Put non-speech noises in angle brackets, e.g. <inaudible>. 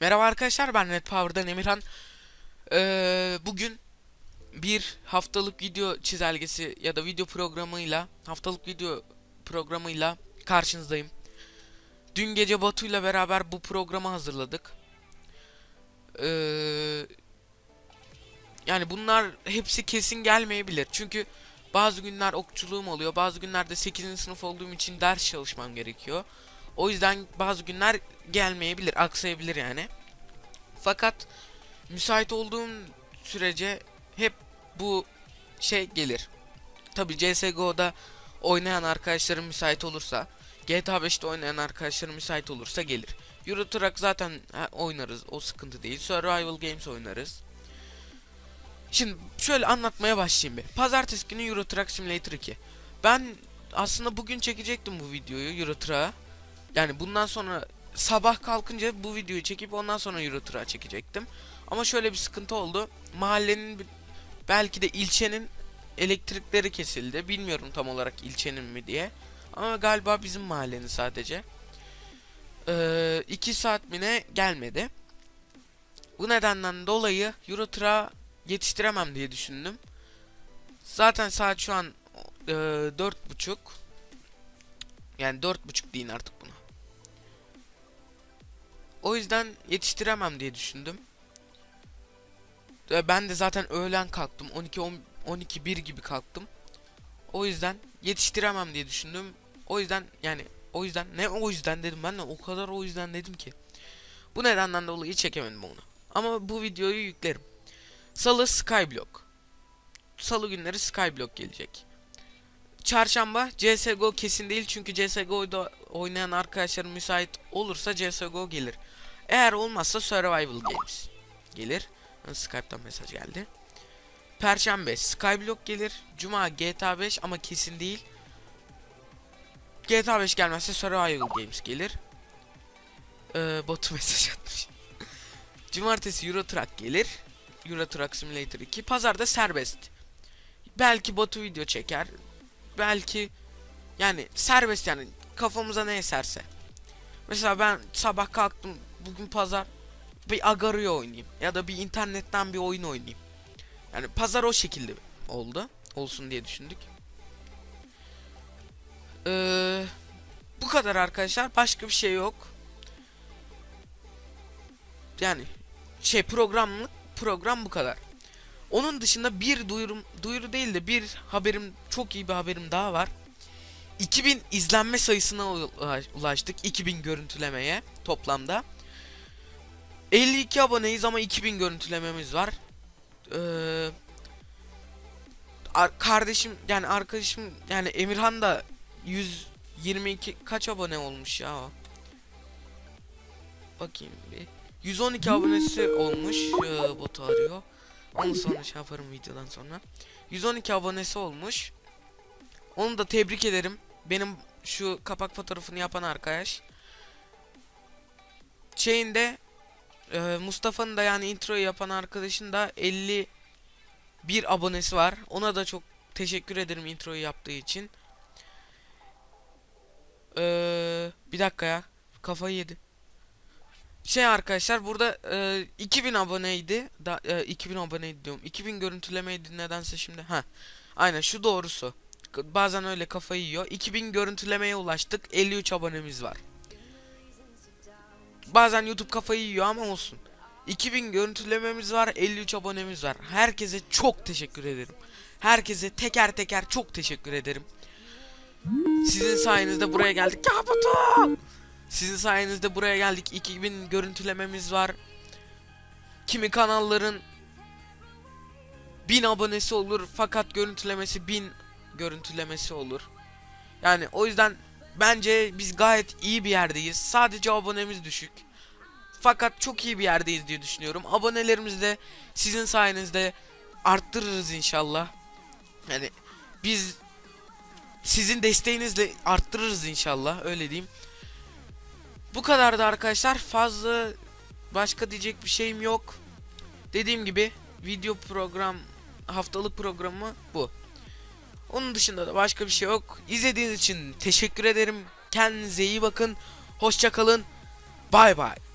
Merhaba arkadaşlar ben Red Power'dan Emirhan. Ee, bugün bir haftalık video çizelgesi ya da video programıyla haftalık video programıyla karşınızdayım. Dün gece Batu'yla beraber bu programı hazırladık. Ee, yani bunlar hepsi kesin gelmeyebilir. Çünkü bazı günler okçuluğum oluyor. Bazı günlerde 8. sınıf olduğum için ders çalışmam gerekiyor. O yüzden bazı günler gelmeyebilir, aksayabilir yani. Fakat müsait olduğum sürece hep bu şey gelir. Tabi CSGO'da oynayan arkadaşlarım müsait olursa, GTA 5'te oynayan arkadaşlarım müsait olursa gelir. Euro Truck zaten oynarız, o sıkıntı değil. Survival Games oynarız. Şimdi şöyle anlatmaya başlayayım bir. Pazartesi günü Euro Truck Simulator 2. Ben aslında bugün çekecektim bu videoyu Euro Truck'a. Yani bundan sonra sabah kalkınca bu videoyu çekip ondan sonra Euro Truck'a çekecektim. Ama şöyle bir sıkıntı oldu. Mahallenin belki de ilçenin elektrikleri kesildi. Bilmiyorum tam olarak ilçenin mi diye. Ama galiba bizim mahallenin sadece. Ee, iki saat mi gelmedi. Bu nedenden dolayı Euro Truck'a yetiştiremem diye düşündüm. Zaten saat şu an e, dört buçuk. Yani dört buçuk deyin artık buna. O yüzden yetiştiremem diye düşündüm. Ben de zaten öğlen kalktım. 12 10, 12 1 gibi kalktım. O yüzden yetiştiremem diye düşündüm. O yüzden yani o yüzden ne o yüzden dedim ben de o kadar o yüzden dedim ki. Bu nedenden dolayı çekemedim onu. Ama bu videoyu yüklerim. Salı Skyblock. Salı günleri Skyblock gelecek. Çarşamba CSGO kesin değil çünkü CSGO'da oynayan arkadaşlarım müsait olursa CSGO gelir. Eğer olmazsa Survival Games gelir. Skype'tan mesaj geldi. Perşembe Skyblock gelir. Cuma GTA 5 ama kesin değil. GTA 5 gelmezse Survival Games gelir. Ee, Batu <laughs> mesaj atmış. Cumartesi Euro Truck gelir. Euro Truck Simulator 2. Pazarda serbest. Belki Batu video çeker. Belki yani serbest yani kafamıza ne eserse. Mesela ben sabah kalktım bugün pazar bir Agario oynayayım ya da bir internetten bir oyun oynayayım. Yani pazar o şekilde oldu. Olsun diye düşündük. Ee, bu kadar arkadaşlar. Başka bir şey yok. Yani şey programlık program bu kadar. Onun dışında bir duyurum duyuru değil de bir haberim çok iyi bir haberim daha var. 2000 izlenme sayısına ula- ulaştık. 2000 görüntülemeye toplamda. 52 aboneyiz ama 2000 görüntülememiz var. Ee, ar- kardeşim yani arkadaşım yani Emirhan da 122 kaç abone olmuş ya? Bakayım bir. 112 abonesi olmuş. Ee, botu arıyor. Onu sonra şey yaparım videodan sonra. 112 abonesi olmuş. Onu da tebrik ederim. Benim şu kapak fotoğrafını yapan arkadaş. Şeyinde e, Mustafa'nın da yani introyu yapan arkadaşın da 51 abonesi var. Ona da çok teşekkür ederim introyu yaptığı için. Ee, bir dakika ya. Kafayı yedi. Şey arkadaşlar burada e, 2000 aboneydi. Da, e, 2000 aboneydi diyorum. 2000 görüntülemeydi nedense şimdi. Ha. Aynen şu doğrusu. Bazen öyle kafayı yiyor. 2000 görüntülemeye ulaştık. 53 abonemiz var. Bazen YouTube kafayı yiyor ama olsun. 2000 görüntülememiz var, 53 abonemiz var. Herkese çok teşekkür ederim. Herkese teker teker çok teşekkür ederim. Sizin sayenizde buraya geldik. Ya! Sizin sayenizde buraya geldik. 2000 görüntülememiz var. Kimi kanalların 1000 abonesi olur fakat görüntülemesi 1000 görüntülemesi olur. Yani o yüzden bence biz gayet iyi bir yerdeyiz. Sadece abonemiz düşük. Fakat çok iyi bir yerdeyiz diye düşünüyorum. Abonelerimizi de sizin sayenizde arttırırız inşallah. Yani biz sizin desteğinizle arttırırız inşallah öyle diyeyim. Bu kadardı arkadaşlar. Fazla başka diyecek bir şeyim yok. Dediğim gibi video program haftalık programı bu. Onun dışında da başka bir şey yok. İzlediğiniz için teşekkür ederim. Kendinize iyi bakın. Hoşça kalın. Bay bay.